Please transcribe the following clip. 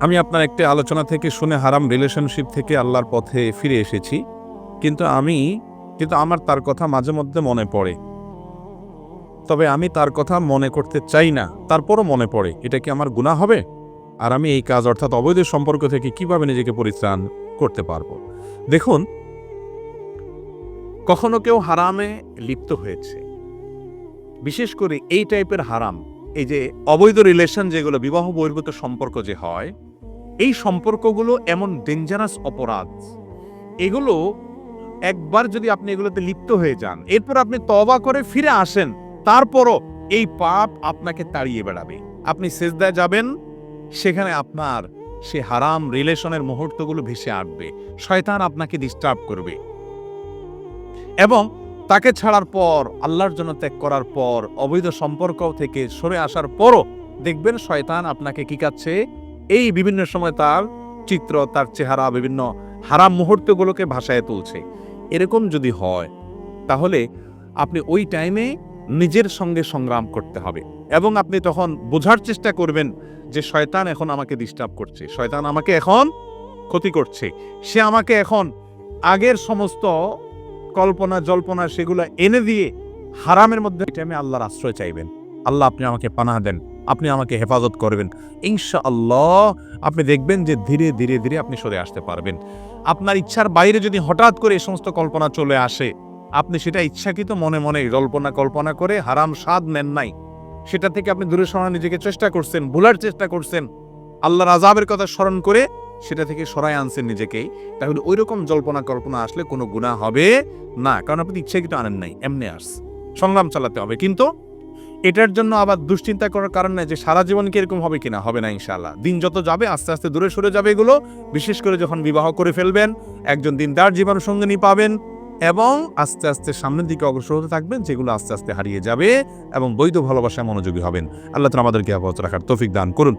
আমি আপনার একটি আলোচনা থেকে শুনে হারাম রিলেশনশিপ থেকে আল্লাহর পথে ফিরে এসেছি। কিন্তু আমি, কিন্তু আমার তার কথা মাঝে মধ্যে মনে পড়ে। তবে আমি তার কথা মনে করতে চাই না, তারপরও মনে পড়ে। এটা কি আমার গুনাহ হবে? আর আমি এই কাজ অর্থাৎ অবৈধ সম্পর্ক থেকে কীভাবে নিজেকে পরিত্রাণ করতে পারব? দেখুন, কখনো কেউ হারামে লিপ্ত হয়েছে। বিশেষ করে এই টাইপের হারাম। এই যে অবৈধ রিলেশন যেগুলো, বিবাহ বহির্ভূত সম্পর্ক যে হয়, এই সম্পর্কগুলো এমন ডেঞ্জারাস অপরাধ। এগুলো একবার যদি আপনি এগুলোতে লিপ্ত হয়ে যান, এরপর আপনি তবা করে ফিরে আসেন, তারপরও এই পাপ আপনাকে তাড়িয়ে বেড়াবে। আপনি সেজদায় যাবেন, সেখানে আপনার সে হারাম রিলেশনের মুহূর্তগুলো ভেসে আসবে। শয়তান আপনাকে ডিস্টার্ব করবে। এবং তাকে ছাড়ার পর, আল্লাহর জন্য ত্যাগ করার পর, অবৈধ সম্পর্ক থেকে সরে আসার পরও দেখবেন শয়তান আপনাকে কি কাচ্ছে এই বিভিন্ন সময় তার চিত্র, তার চেহারা, বিভিন্ন হারাম মুহূর্তগুলোকে ভাষায় তুলছে। এরকম যদি হয়, তাহলে আপনি ওই টাইমে নিজের সঙ্গে সংগ্রাম করতে হবে এবং আপনি তখন বোঝার চেষ্টা করবেন যে শয়তান এখন আমাকে ডিস্টার্ব করছে, শয়তান আমাকে এখন ক্ষতি করছে। সে আমাকে এখন আগের সমস্ত কল্পনা, জল্পনা সেগুলো এনে দিয়ে হারামের মধ্যে টাইমে আল্লাহর আশ্রয় চাইবেন। আল্লাহ আপনি আমাকে পানাহ দেন, আপনি আমাকে হেফাজত করবেন। ইনশা আল্লাহ আপনি দেখবেন যে ধীরে ধীরে ধীরে আপনি সরে আসতে পারবেন। আপনার ইচ্ছার বাইরে যদি হঠাৎ করে এই সমস্ত কল্পনা চলে আসে, আপনি সেটা ইচ্ছাকৃত মনে মনে জল্পনা, কল্পনা করে হারাম স্বাদ নেন নাই। সেটা থেকে আপনি দূরে সরানোর নিজেকে চেষ্টা করছেন, ভুলার চেষ্টা করছেন। আল্লাহর আজাবের কথা স্মরণ করে সেটা থেকে সরাই আনছেন নিজেকেই, তাহলে ওই রকম জল্পনা কল্পনা আসলে কোনো গুণা হবে না। কারণ আপনি ইচ্ছাকৃত আনেন নাই, এমনি আস। সংগ্রাম চালাতে হবে। কিন্তু এটার জন্য আবার দুশ্চিন্তা করার কারণ নাই যে সারা জীবন কি এরকম হবে কিনা? হবে না ইনশাআল্লাহ। দিন যত যাবে, আস্তে আস্তে দূরে সরে যাবে এগুলো। বিশেষ করে যখন বিবাহ করে ফেলবেন, একজন দিন দিনদার জীবন সঙ্গিনী পাবেন এবং আস্তে আস্তে সামনের দিকে অগ্রসর হতে থাকবেন, যেগুলো আস্তে আস্তে হারিয়ে যাবে এবং বৈধ ভালোবাসায় মনোযোগী হবেন। আল্লাহ তালা আমাদেরকে আবহাওয়া রাখার তৌফিক দান করুন।